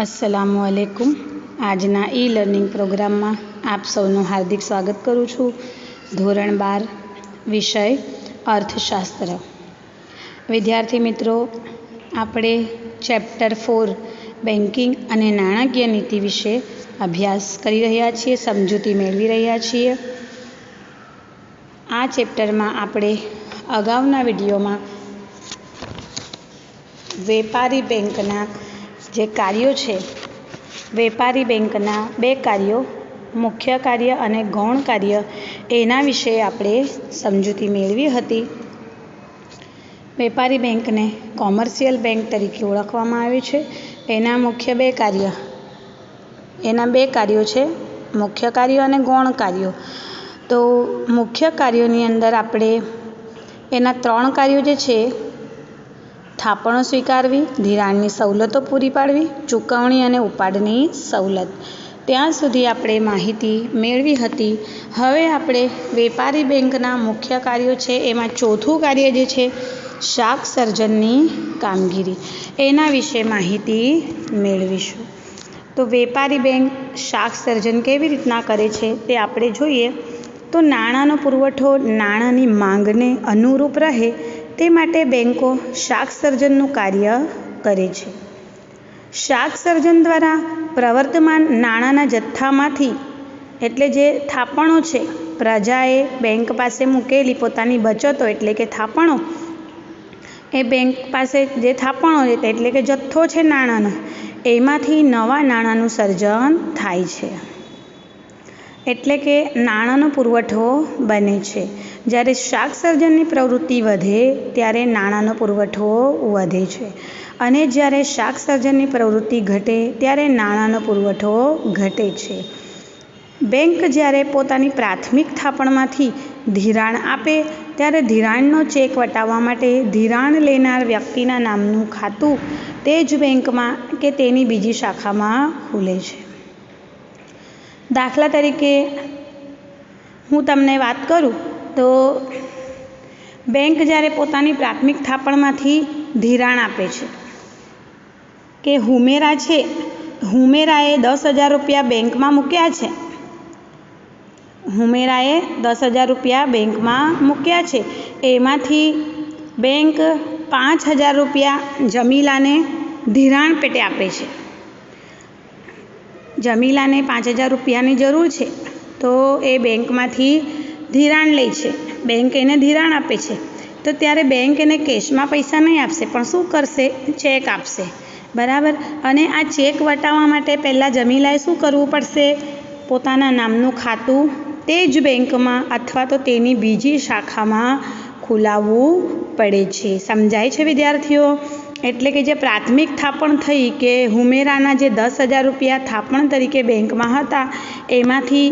અસલામુ અલૈકુમ આજના e learning પ્રોગ્રામમાં આપ સૌનું હાર્દિક સ્વાગત કરું છું. ધોરણ બાર, વિષય, અર્થશાસ્ત્ર. વિદ્યાર્થી મિત્રો, આપણે ચેપ્ટર ફોર બેન્કિંગ અને નાણાકીય નીતિ વિશે અભ્યાસ કરી રહ્યા છીએ, સમજૂતી મેળવી રહ્યા છીએ. આ ચેપ્ટરમાં આપણે અગાઉના વિડીયોમાં વેપારી બેંકના જે કાર્યો છે, વેપારી બેંકના બે કાર્યો, મુખ્ય કાર્ય અને ગૌણ કાર્ય, એના વિશે આપણે સમજૂતી મેળવી હતી. વેપારી બેંકને કોમર્શિયલ બેંક તરીકે ઓળખવામાં આવે છે. એના મુખ્ય બે કાર્ય, એના બે કાર્યો છે, મુખ્ય કાર્યો અને ગૌણ કાર્યો. તો મુખ્ય કાર્યોની અંદર આપણે એના ત્રણ કાર્યો જે છે થાપણો સ્વીકારવી, ધિરાણની સવલતો પૂરી પાડવી, ચૂકવણી અને ઉપાડની સવલત. ત્યાં સુધી આપણે માહિતી મેળવી હતી. હવે આપણે વેપારી બેંકના મુખ્ય કાર્યો છે, એમાં ચોથું કાર્ય જે છે, શાક સર્જનની કામગીરી. એના વિશે માહિતી મેળવીશું. તો વેપારી બેંક શાક સર્જન કેવી રીતના કરે છે, તે આપણે જોઈએ. તો નાણાંનો પુરવઠો, નાણાંની માંગને અનુરૂપ રહે તે માટે બેન્કો શાક સર્જનનું કાર્ય કરે છે. શાક સર્જન દ્વારા પ્રવર્તમાન નાણાંના જથ્થામાંથી, એટલે જે થાપણો છે, પ્રજાએ બેંક પાસે મૂકેલી પોતાની બચતો એટલે કે થાપણો, એ બેંક પાસે જે થાપણો એટલે કે જથ્થો છે નાણાંનો, એમાંથી નવા નાણાંનું સર્જન થાય છે. એટલે કે નાણાંનો પુરવઠો બને છે. જ્યારે શાક સર્જનની પ્રવૃત્તિ વધે, ત્યારે નાણાંનો પુરવઠો વધે છે. અને જ્યારે શાક સર્જનની પ્રવૃત્તિ ઘટે, ત્યારે નાણાંનો પુરવઠો ઘટે છે. બેંક જ્યારે પોતાની પ્રાથમિક થાપણમાંથી ધિરાણ આપે, ત્યારે ધિરાણનો ચેક વટાવવા માટે ધિરાણ લેનાર વ્યક્તિના નામનું ખાતું તે જ બેંકમાં કે તેની બીજી શાખામાં ખુલે છે. દાખલા તરીકે હું તમને વાત કરું તો બેંક જ્યારે પોતાની પ્રાથમિક થાપણમાંથી ધિરાણ આપે છે કે હુમેરા છે, હુમેરાએ દસ હજાર રૂપિયા બેંકમાં મૂક્યા છે. હુમેરાએ દસ હજાર રૂપિયા બેંકમાં મૂક્યા છે. એમાંથી બેંક પાંચ હજાર રૂપિયા જમીલાને ધિરાણ પેટે આપે છે. જમીલાને પાંચ હજાર રૂપિયાની જરૂર છે, તો એ બેંકમાંથી ધિરાણ લે છે. બેંક એને ધિરાણ આપે છે. તો ત્યારે બેંક એને કેશમાં પૈસા નહીં આપશે, પણ શું કરશે? ચેક આપશે. બરાબર? અને આ ચેક વટાવવા માટે પહેલાં જમીલાએ શું કરવું પડશે? પોતાના નામનું ખાતું તે જ બેંકમાં અથવા તો તેની બીજી શાખામાં ખોલાવવું પડે છે. સમજાય છે વિદ્યાર્થીઓ? એટલે કે જે પ્રાથમિક થાપણ થઈ કે હુમેરાના જે દસ હજાર રૂપિયા થાપણ તરીકે બેંકમાં હતા, એમાંથી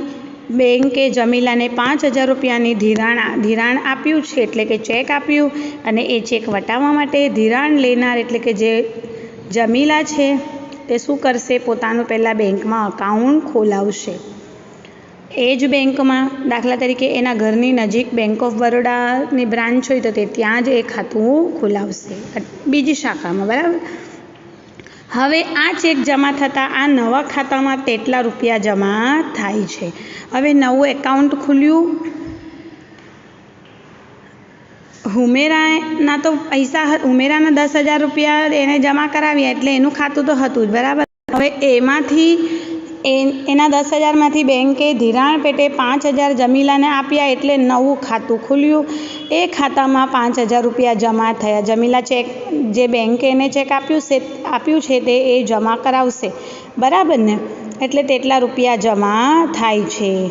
બેંકે જમીલાને પાંચ હજાર રૂપિયાની ધિરાણ ધિરાણ આપ્યું છે, એટલે કે ચેક આપ્યું અને એ ચેક વટાવવા માટે ધિરાણ લેનાર એટલે કે જે જમીલા છે તે શું કરશે? પોતાનું પહેલાં બેંકમાં અકાઉન્ટ ખોલાવશે. એ જ બેંકમાં દાખલા તરીકે એના ઘરની નજીક બેંક ઓફ બરોડાની બ્રાન્ચ હોય તો તે ત્યાં જ એ ખાતું ખોલાવશે. બીજી શાખામાં, બરાબર? હવે આ ચેક જમા થતાં આ નવા ખાતામાં તેટલા રૂપિયા જમા થાય છે. હવે નવું એકાઉન્ટ ખુલ્યું. હુમેરાના તો પૈસા હુમેરાના દસ હજાર રૂપિયા એને જમા કરાવ્યા એટલે એનું ખાતું તો હતું જ, બરાબર? હવે એમાંથી એ એના દસ હજારમાંથી બેંકે ધિરાણ પેટે પાંચ હજાર જમીલાને આપ્યા એટલે નવું ખાતું ખુલ્યું. એ ખાતામાં પાંચ હજાર રૂપિયા જમા થયા. જમીલા ચેક, જે બેંકે એને ચેક આપ્યું છે આપ્યું છે તે એ જમા કરાવશે. બરાબર ને? એટલે તેટલા રૂપિયા જમા થાય છે.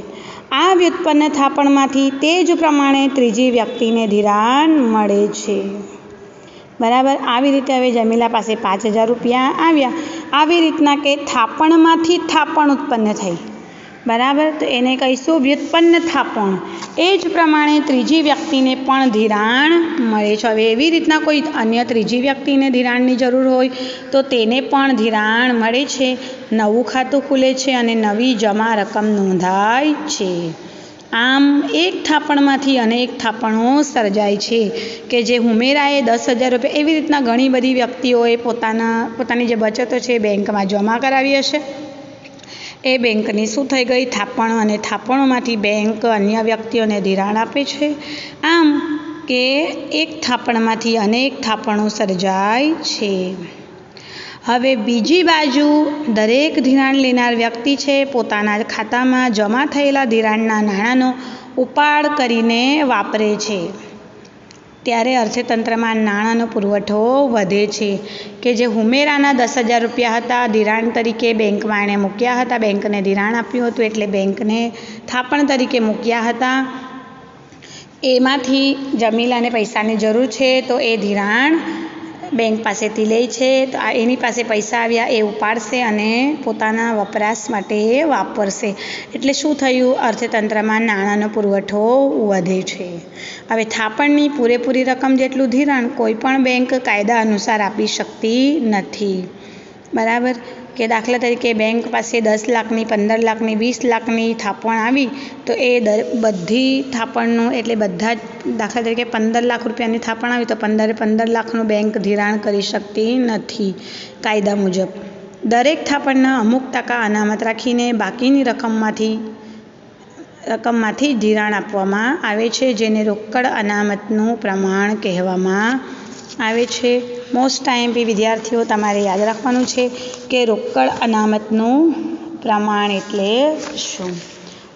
આ વ્યુત્પન્ન થાપણમાંથી તે જ પ્રમાણે ત્રીજી વ્યક્તિને ધિરાણ મળે છે. બરાબર? આવી રીતે હવે જમીલા પાસે પાંચ હજાર રૂપિયા આવ્યા. આવી રીતના કે થાપણમાંથી થાપણ ઉત્પન્ન થઈ. બરાબર? તો એને કહીશું વ્યુત્પન્ન થાપણ. એ જ પ્રમાણે ત્રીજી વ્યક્તિને પણ ધિરાણ મળે છે. હવે એવી રીતના કોઈ અન્ય ત્રીજી વ્યક્તિને ધિરાણની જરૂર હોય, તો તેને પણ ધિરાણ મળે છે. નવું ખાતું ખુલે છે અને નવી જમા રકમ નોંધાય છે. આમ એક થાપણમાંથી અનેક થાપણો સર્જાય છે કે જે હુમેરાએ દસ હજાર રૂપિયા એવી રીતના ઘણી બધી વ્યક્તિઓએ પોતાના, પોતાની જે બચતો છે એ બેંકમાં જમા કરાવી હશે. એ બેંકની શું થઈ ગઈ? થાપણો અને થાપણોમાંથી બેંક અન્ય વ્યક્તિઓને ધિરાણ આપે છે. આમ કે એક થાપણમાંથી અનેક થાપણો સર્જાય છે. હવે બીજી બાજુ દરેક ધિરાણ લેનાર વ્યક્તિ છે, પોતાના ખાતામાં જમા થયેલા ધિરાણના નાણાંનો ઉપાડ કરીને વાપરે છે. ત્યારે અર્થતંત્રમાં નાણાંનો પુરવઠો વધે છે કે જે હુમેરાના દસ હજાર રૂપિયા હતા, ધિરાણ તરીકે બેંકમાં એણે મૂક્યા હતા, બેંકને ધિરાણ આપ્યું હતું એટલે બેંકને થાપણ તરીકે મૂક્યા હતા. એમાંથી જમીલાને પૈસાની જરૂર છે તો એ ધિરાણ બેંક પાસેથી લે છે, તો આ એની પાસે પૈસા આવ્યા એ ઉપાડશે અને પોતાના વપરાશ માટે વાપરશે. એટલે શું થયું? અર્થતંત્રમાં નાણાંનો પુરવઠો વધે છે. હવે થાપણની પૂરેપૂરી રકમ જેટલું ધિરાણ કોઈપણ બેંક કાયદા અનુસાર આપી શકતી નથી. બરાબર? કે દાખલા તરીકે બેંક પાસે દસ લાખની, પંદર લાખની, વીસ લાખની થાપણ આવી, તો એ દર બધી થાપણનું એટલે બધા જ દાખલા તરીકે પંદર લાખ રૂપિયાની થાપણ આવી, તો પંદરે પંદર લાખનું બેંક ધિરાણ કરી શકતી નથી કાયદા મુજબ. દરેક થાપણના અમુક ટકા અનામત રાખીને બાકીની રકમમાંથી રકમમાંથી ધિરાણ આપવામાં આવે છે, જેને રોકડ અનામતનું પ્રમાણ કહેવામાં આવે છે. મોસ્ટ ટાઈમ બી વિદ્યાર્થીઓ તમારે યાદ રાખવાનું છે કે રોકડ અનામતનું પ્રમાણ એટલે શું?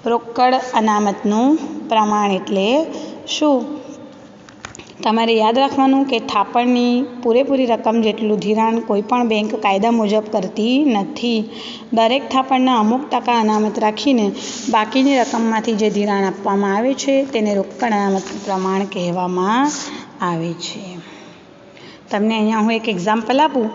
રોકડ અનામતનું પ્રમાણ એટલે શું? તમારે યાદ રાખવાનું કે થાપણની પૂરેપૂરી રકમ જેટલું ધિરાણ કોઈપણ બેંક કાયદા મુજબ કરતી નથી. દરેક થાપણના અમુક ટકા અનામત રાખીને બાકીની રકમમાંથી જે ધિરાણ આપવામાં આવે છે તેને રોકડ અનામતનું પ્રમાણ કહેવામાં આવે છે. તમને અહીંયા હું એક એક્ઝામ્પલ આપું.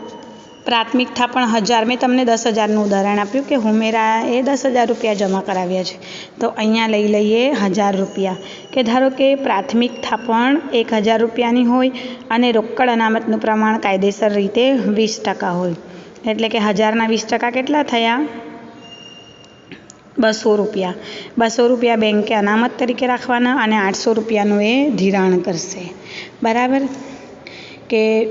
પ્રાથમિક થાપણ હજાર, મેં તમને દસ હજારનું ઉદાહરણ આપ્યું કે હુમેરા એ દસ હજાર રૂપિયા જમા કરાવ્યા છે. તો અહીંયા લઈ લઈએ હજાર રૂપિયા. કે ધારો કે પ્રાથમિક થાપણ એક હજાર રૂપિયાની હોય અને રોકડ અનામતનું પ્રમાણ કાયદેસર રીતે વીસ ટકા હોય. એટલે કે હજારના વીસ ટકા કેટલા થયા? બસો રૂપિયા. બસો રૂપિયા બેંકે અનામત તરીકે રાખવાના અને આઠસો રૂપિયાનું એ ધિરાણ કરશે. બરાબર? કે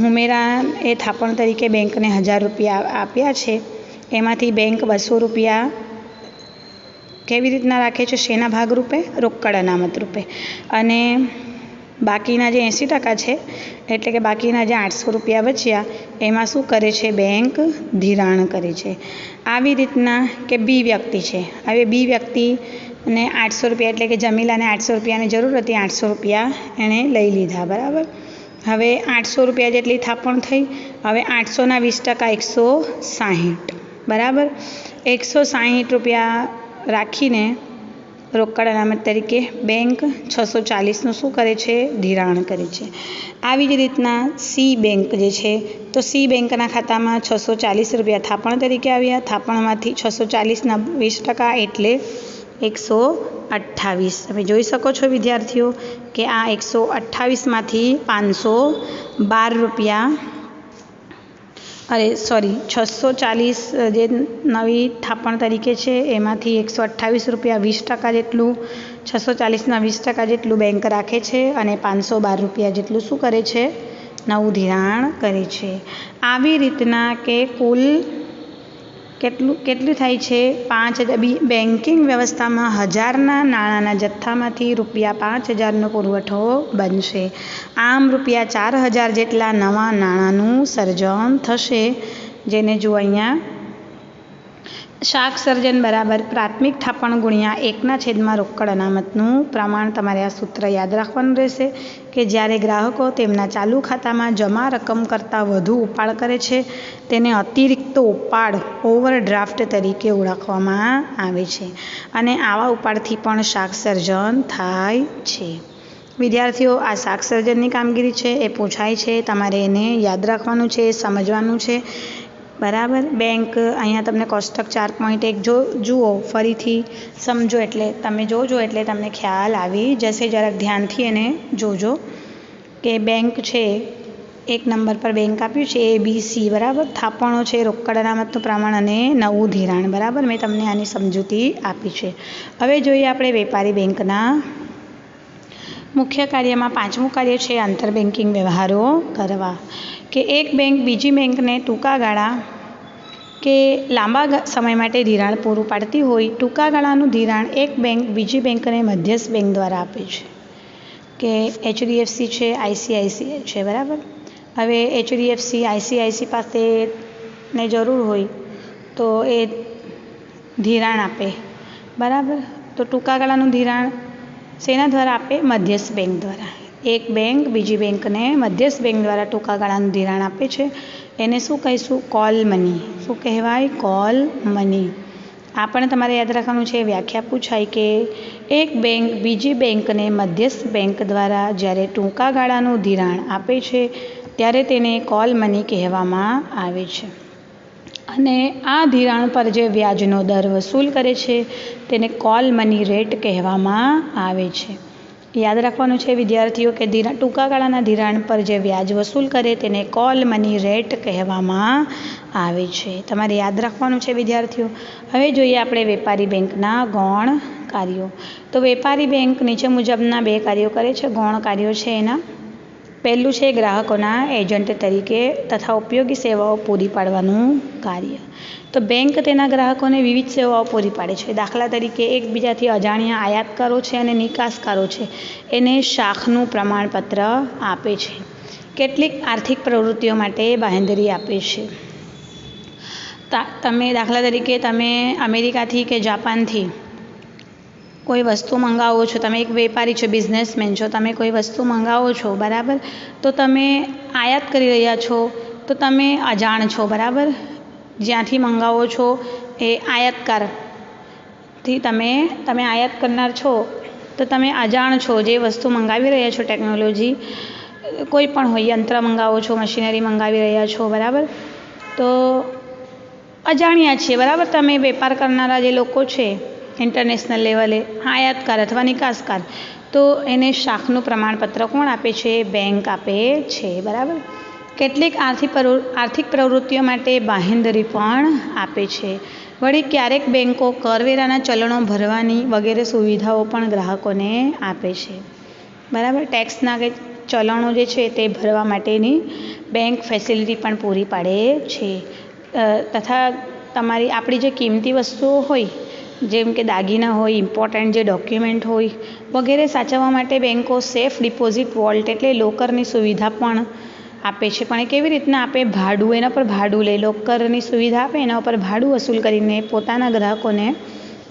હુમેરા એ થાપણ તરીકે બેંકને હજાર રૂપિયા આપ્યા છે, એમાંથી બેંક બસો રૂપિયા કેવી રીતના રાખે છે શેના ભાગરૂપે? રોકડ અનામત રૂપે. અને બાકીના જે એંસી ટકા છે, એટલે કે બાકીના જે આઠસો રૂપિયા બચ્યા, એમાં શું કરે છે બેંક? ધિરાણ કરે છે. આવી રીતના કે બી વ્યક્તિ છે. હવે બી વ્યક્તિને આઠસો રૂપિયા એટલે કે જમીલાને આઠસો રૂપિયાની જરૂર હતી, આઠસો રૂપિયા એણે લઈ લીધા, બરાબર? હવે આઠસો રૂપિયા જેટલી થાપણ થઈ, હવે આઠસોના વીસ ટકા એકસો સાહીઠ. બરાબર? એકસો સાહીઠ રૂપિયા રાખીને રોકડ અનામત તરીકે બેંક છસો ચાલીસનું શું કરે છે? ધિરાણ કરે છે. આવી જ રીતના સી બેંક જે છે, તો સી બેંકના ખાતામાં છસો ચાલીસ રૂપિયા થાપણ તરીકે આવ્યા. થાપણમાંથી છસો ચાલીસના વીસ ટકા એટલે એકસો અઠ્ઠાવીસ. તમે જોઈ શકો છો, વિદ્યાર્થીઓ, કે આ એકસો અઠ્ઠાવીસમાંથી પાંચસો બાર રૂપિયા અરે સોરી છસો ચાલીસ જે નવી થાપણ તરીકે છે, એમાંથી એકસો અઠ્ઠાવીસ રૂપિયા વીસ ટકા જેટલું, છસો ચાલીસના વીસ ટકા જેટલું બેંક રાખે છે અને પાંચસો બાર રૂપિયા જેટલું શું કરે છે? નવું ધિરાણ કરે છે. આવી રીતના કે કુલ કેટલું કેટલું થાય છે? પાંચ હજાર. બેન્કિંગ વ્યવસ્થામાં હજારના નાણાંના જથ્થામાંથી રૂપિયા પાંચ હજારનો પુરવઠો બનશે. આમ રૂપિયા ચાર હજાર જેટલા નવા નાણાંનું સર્જન થશે, જેને જો અહીંયા શાક સર્જન બરાબર પ્રાથમિક થાપણ ગુણ્યા એકના છેદમાં રોકડ અનામતનું પ્રમાણ તમારે આ સૂત્ર યાદ રાખવાનું રહેશે કે જ્યારે ગ્રાહકો તેમના ચાલુ ખાતામાં જમા રકમ કરતાં વધુ ઉપાડ કરે છે, તેને અતિરિક્ત ઉપાડ ઓવરડ્રાફ્ટ તરીકે ઓળખવામાં આવે છે અને આવા ઉપાડથી પણ શાક સર્જન થાય છે. વિદ્યાર્થીઓ, આ શાક સર્જનની કામગીરી છે એ પૂછાય છે, તમારે એને યાદ રાખવાનું છે, સમજવાનું છે. બરાબર? બેંક, અહીંયા તમને કોષ્ટક ચાર પોઈન્ટ એક જો, જુઓ, ફરીથી સમજો એટલે, તમે જોજો એટલે તમને ખ્યાલ આવી જશે. જરાક ધ્યાનથી એને જોજો કે બેંક છે, એક નંબર પર બેંક આપ્યું છે એ બી સી બરાબર? થાપણો છે, રોકડ અનામતનું પ્રમાણ અને નવું ધિરાણ, બરાબર? મેં તમને આની સમજૂતી આપી છે. હવે જોઈએ આપણે વેપારી બેંકના મુખ્ય કાર્યમાં પાંચમું કાર્ય છે, આંતર બેન્કિંગ વ્યવહારો કરવા. કે એક બેંક બીજી બેંકને ટૂંકા ગાળા કે લાંબા સમય માટે ધિરાણ પૂરું પાડતી હોય, ટૂંકા ગાળાનું ધિરાણ એક બેંક બીજી બેંકને મધ્યસ્થ બેંક દ્વારા આપે છે. કે એચડીએફસી છે, આઈસીઆઈસીઆઈ છે, બરાબર? હવે એચડીએફસી આઈસીઆઈસી પાસે ને જરૂર હોય તો એ ધિરાણ આપે. બરાબર? તો ટૂંકા ગાળાનું ધિરાણ શેના દ્વારા આપે, મધ્યસ્થ બેંક દ્વારા. એક બેંક, બીજી બેંકને મધ્યસ્થ બેંક દ્વારા ટૂંકા ગાળાનું ધિરાણ આપે છે. એને શું કહીશું? કોલ મની શું કહેવાય? કોલ મની આ પણ તમારે યાદ રાખવાનું છે, વ્યાખ્યા પૂછાય કે એક બેંક બીજી બેંકને મધ્યસ્થ બેંક દ્વારા જ્યારે ટૂંકા ગાળાનું ધિરાણ આપે છે, ત્યારે તેને કોલ મની કહેવામાં આવે છે. અને આ ધિરાણ પર જે વ્યાજનો દર વસૂલ કરે છે, તેને કોલ મની રેટ કહેવામાં આવે છે. યાદ રાખવાનું છે વિદ્યાર્થીઓ કે ધિરાણ ટૂંકા ગાળાના ધિરાણ પર જે વ્યાજ વસૂલ કરે તેને કોલ મની રેટ કહેવામાં આવે છે. તમારે યાદ રાખવાનું છે વિદ્યાર્થીઓ. હવે જોઈએ આપણે વેપારી બેંકના ગૌણ કાર્યો. તો વેપારી બેંક નીચે મુજબના બે કાર્યો કરે છે. ગૌણ કાર્યો છે એના. પહેલું છે ગ્રાહકોના એજન્ટ તરીકે તથા ઉપયોગી સેવાઓ પૂરી પાડવાનું કાર્ય. તો બેંક તેના ગ્રાહકોને વિવિધ સેવાઓ પૂરી પાડે છે. દાખલા તરીકે એકબીજાથી અજાણ્યા આયાતકારો છે અને નિકાસકારો છે. એને શાખનું પ્રમાણપત્ર આપે છે. કેટલીક આર્થિક પ્રવૃત્તિઓ માટે બાંહેધરી આપે છે. તમે દાખલા તરીકે તમે અમેરિકાથી કે જાપાનથી કોઈ વસ્તુ મંગાવો છો, તમે એક વેપારી છો બિઝનેસમેન છો, તમે કોઈ વસ્તુ મંગાવો છો, બરાબર? તો તમે આયાત કરી રહ્યા છો, તો તમે અજાણ છો, બરાબર? જ્યાંથી મંગાવો છો એ આયાતકારથી તમે તમે આયાત કરનાર છો, તો તમે અજાણ છો, જે વસ્તુ મંગાવી રહ્યા છો ટેકનોલોજી કોઈ પણ હોય, યંત્ર મંગાવો છો મશીનરી મંગાવી રહ્યા છો, બરાબર? તો અજાણ્યા છીએ, બરાબર? તમે વેપાર કરનારા જે લોકો છે ઇન્ટરનેશનલ લેવલે આયાતકાર અથવા નિકાસકાર. તો એને શાખનું પ્રમાણપત્ર કોણ આપે છે? બેંક આપે છે, બરાબર? કેટલીક આર્થિક આર્થિક પ્રવૃત્તિઓ માટે બાહેંધરી પણ આપે છે. વળી ક્યારેક બેંકો કરવેરાના ચલણો ભરવાની વગેરે સુવિધાઓ પણ ગ્રાહકોને આપે છે. બરાબર? ટેક્સના ચલણો જે છે તે ભરવા માટેની બેંક ફેસિલિટી પણ પૂરી પાડે છે. તથા તમારી, આપણી જે કિંમતી વસ્તુઓ હોય જેમ કે દાગીના હોય ઇમ્પોર્ટન્ટ જે ડોક્યુમેન્ટ હોય, વગેરે સાચવવા માટે બેંકો સેફ ડિપોઝિટ વોલ્ટ એટલે લોકરની સુવિધા પણ આપે છે. પણ એ કેવી રીતના આપે? ભાડું, એના પર ભાડું લે. લોકરની સુવિધા આપે, એના ઉપર ભાડું વસૂલ કરીને પોતાના ગ્રાહકોને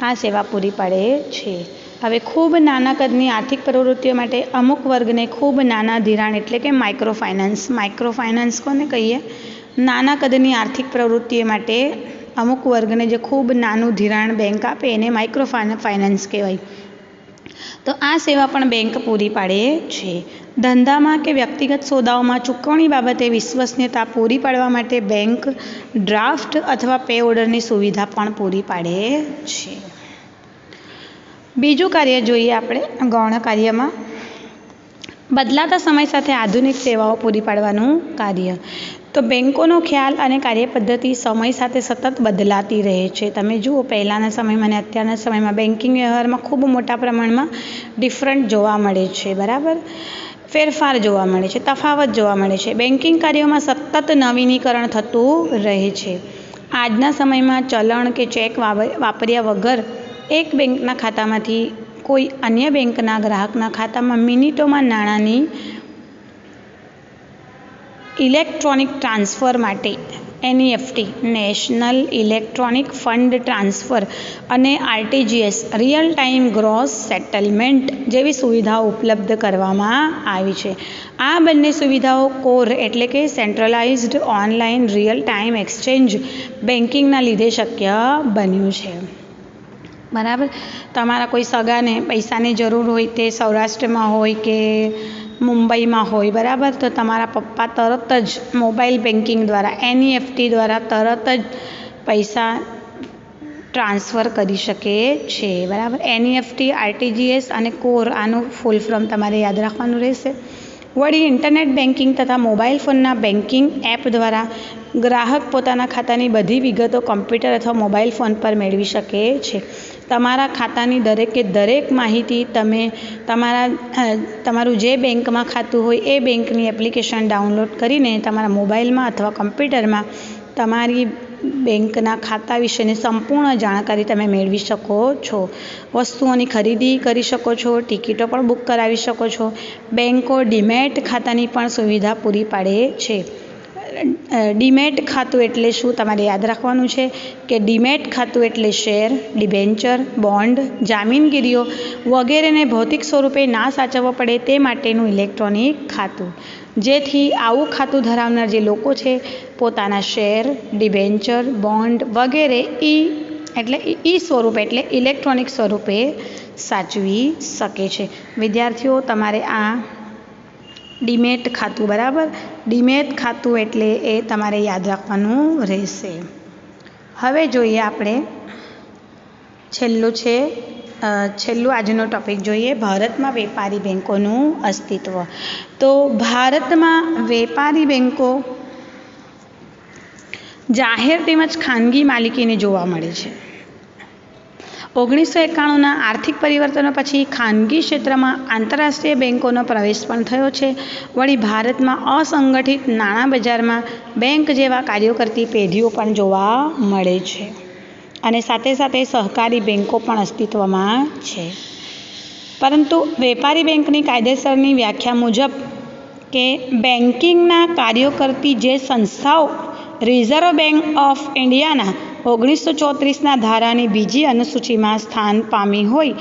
આ સેવા પૂરી પાડે છે. હવે ખૂબ નાના કદની આર્થિક પ્રવૃત્તિઓ માટે અમુક વર્ગને ખૂબ નાના ધિરાણ એટલે કે માઇક્રો ફાઇનાન્સ માઇક્રો ફાઇનાન્સ કોને કહીએ? નાના કદની આર્થિક પ્રવૃત્તિઓ માટે અમુક વર્ગને જે ખૂબ નાનું ધિરાણ બેંક આપે એને માઇક્રો ફાઇનાન્સ કહેવાય. તો આ સેવા પણ બેંક પૂરી પાડે છે. ધંધામાં કે વ્યક્તિગત સોદાઓમાં ચૂકવણી બાબતે વિશ્વસનીયતા પૂરી પાડવા માટે બેંક ડ્રાફ્ટ અથવા પે ઓર્ડરની સુવિધા પણ પૂરી પાડે છે. બીજું કાર્ય જોઈએ આપણે ગૌણ કાર્યમાં. બદલાતા સમય સાથે આધુનિક સેવાઓ પૂરી પાડવાનું કાર્ય. તો બેન્કોનો ખ્યાલ અને કાર્યપદ્ધતિ સમય સાથે સતત બદલાતી રહે છે. તમે જુઓ, પહેલાંના સમયમાં અને અત્યારના સમયમાં બેન્કિંગ વ્યવહારમાં ખૂબ મોટા પ્રમાણમાં ડિફરન્ટ જોવા મળે છે, બરાબર? ફેરફાર જોવા મળે છે, તફાવત જોવા મળે છે. બેન્કિંગ કાર્યોમાં સતત નવીનીકરણ થતું રહે છે. આજના સમયમાં ચલણ કે ચેક વાપર્યા વગર એક બેંકના ખાતામાંથી કોઈ અન્ય બેંકના ગ્રાહકના ખાતામાં મિનિટોમાં નાણાંની ઇલેક્ટ્રોનિક ટ્રાન્સફર માટે NEFT national electronic fund transfer અને RTGS real time gross settlement જેવી સુવિધાઓ ઉપલબ્ધ કરવામાં આવી છે. આ બંને સુવિધાઓ કોર એટલે કે centralised online real time exchange બેન્કિંગના લીધે શક્ય બન્યું છે. બરાબર? તમારા કોઈ સગાને, પૈસાની જરૂર હોય તે સૌરાષ્ટ્રમાં હોય કે મુંબઈમાં હોય, બરાબર? તો તમારા પપ્પા તરત જ મોબાઈલ બેન્કિંગ દ્વારા એનઈએફટી દ્વારા તરત જ પૈસા ટ્રાન્સફર કરી શકે છે, બરાબર? એનઈએફટી આરટીજીએસ અને કોર, આનું ફૂલ ફોર્મ તમારે યાદ રાખવાનું રહેશે. વળી ઇન્ટરનેટ બેન્કિંગ તથા મોબાઈલ ફોનના બેન્કિંગ એપ દ્વારા ગ્રાહક પોતાના ખાતાની બધી વિગતો કમ્પ્યુટર અથવા મોબાઈલ ફોન પર મેળવી શકે છે. તમારા ખાતાની દરેકે દરેક માહિતી તમે તમારા તમારું જે બેંકમાં ખાતું હોય એ બેંકની એપ્લિકેશન ડાઉનલોડ કરીને તમારા મોબાઈલમાં અથવા કમ્પ્યુટરમાં તમારી બેંકના ખાતા વિશેની સંપૂર્ણ જાણકારી તમે મેળવી શકો છો. વસ્તુઓની ખરીદી કરી શકો છો, ટિકિટો પણ બુક કરાવી શકો છો. બેંકો ડીમેટ ખાતાની પણ સુવિધા પૂરી પાડે છે. ડીમેટ ખાતું એટલે શું તમારે યાદ રાખવાનું છે કે ડીમેટ ખાતું એટલે શેર, ડિબેન્ચર, બોન્ડ, જામીનગીરીઓ વગેરેને ભૌતિક સ્વરૂપે ના સાચવવા પડે તે માટેનું ઇલેક્ટ્રોનિક ખાતું. જેથી આવું ખાતું ધરાવનાર જે લોકો છે, પોતાના શેર, ડિબેન્ચર, બોન્ડ વગેરે ઈ એટલે ઈ સ્વરૂપે એટલે ઇલેક્ટ્રોનિક સ્વરૂપે સાચવી શકે છે. વિદ્યાર્થીઓ, તમારે આ ડીમેટ ખાતું, બરાબર? ડીમેટ ખાતું એટલે એ તમારે યાદ રાખવાનું રહેશે. હવે જોઈએ આપણે છેલ્લું છે છેલ્લું આજનો ટોપિક જોઈએ, ભારતમાં વેપારી બેન્કોનું અસ્તિત્વ. તો ભારતમાં વેપારી બેન્કો જાહેર તેમજ ખાનગી માલિકીને જોવા મળે છે. ઓગણીસો એકાણુંના આર્થિક પરિવર્તનો પછી ખાનગી ક્ષેત્રમાં આંતરરાષ્ટ્રીય બેન્કોનો પ્રવેશ પણ થયો છે. વળી ભારતમાં અસંગઠિત નાણાં બજારમાં બેંક જેવા કાર્યો કરતી પેઢીઓ પણ જોવા મળે છે. અને સાથે સાથે સહકારી બેન્કો પણ અસ્તિત્વમાં છે. પરંતુ વેપારી બેંકની કાયદેસરની વ્યાખ્યા મુજબ કે બેન્કિંગના કાર્યો કરતી જે સંસ્થાઓ રિઝર્વ બેંક ઓફ ઇન્ડિયાના ઓગણીસો ચોત્રીસના ધારાની બીજી અનુસૂચિમાં સ્થાન પામી હોય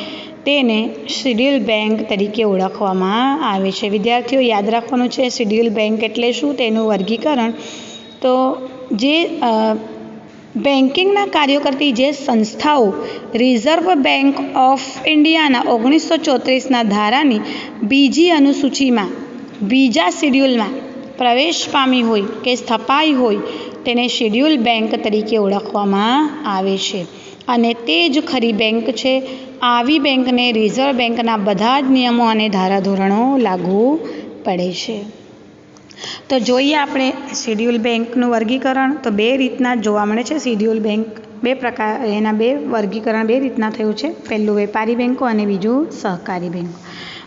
તેને શિડ્યુલ બેંક તરીકે ઓળખવામાં આવે છે. વિદ્યાર્થીઓ યાદ રાખવાનું છે, શિડ્યુલ બેંક એટલે શું? તેનું વર્ગીકરણ તો જે બેન્કિંગના કાર્યો કરતી જે સંસ્થાઓ, રિઝર્વ બેંક ઓફ ઇન્ડિયાના ઓગણીસો ચોત્રીસના ધારાની બીજી અનુસૂચિમાં બીજા શિડ્યુલમાં પ્રવેશ પામી હોય કે સ્થપાઈ હોય તેને શિડ્યુલ બેંક તરીકે ઓળખવામાં આવે છે. અને તે જ ખરી બેંક છે. આવી બેંકને રિઝર્વ બેંકના બધા જ નિયમો અને ધારાધોરણો લાગુ પડે છે. તો જોઈએ આપણે શિડ્યુલ બેંકનું વર્ગીકરણ. તો બે રીતના જોવા મળે છે શિડ્યુલ બેંક બે પ્રકાર, એના બે વર્ગીકરણ બે રીતના થયું છે. પહેલું વેપારી બેંકો અને બીજું સહકારી બેંકો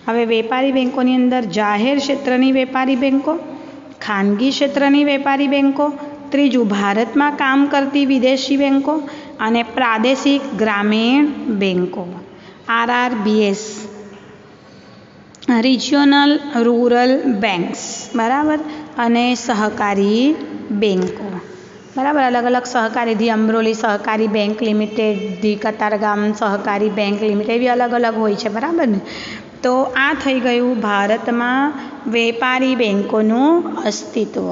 હવે વેપારી બેંકોની અંદર જાહેર ક્ષેત્રની વેપારી બેંકો ખાનગી ક્ષેત્રની વેપારી બેંકો ત્રીજું ભારતમાં કામ કરતી વિદેશી બેંકો અને પ્રાદેશિક ગ્રામીણ બેંકો. આરઆરબીએસ. રિજિયોનલ રૂરલ બેન્ક્સ બરાબર? અને સહકારી બેંકો. બરાબર? અલગ અલગ સહકારી, ધી અમરોલી સહકારી બેંક લિમિટેડ, ધી કતારગામ સહકારી બેંક લિમિટેડ, એવી અલગ અલગ હોય છે. બરાબર ને? તો આ થઈ ગયું ભારતમાં વેપારી બેંકોનું અસ્તિત્વ.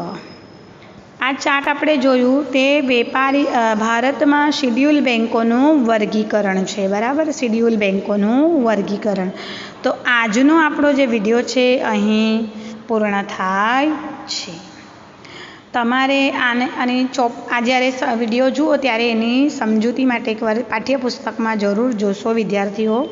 આ ચાર્ટ આપણે જોયું તે વેપારી ભારતમાં શિડ્યુલ બેન્કોનું વર્ગીકરણ છે, બરાબર? શિડ્યુલ બેન્કોનું વર્ગીકરણ. તો આજનો આપણો જે વીડિયો છે અહીં પૂર્ણ થાય છે. તમારે આને, અને ચોપ, આ જ્યારે વીડિયો જુઓ ત્યારે એની સમજૂતી માટે એકવાર પાઠ્યપુસ્તકમાં જરૂર જોશો, વિદ્યાર્થીઓ.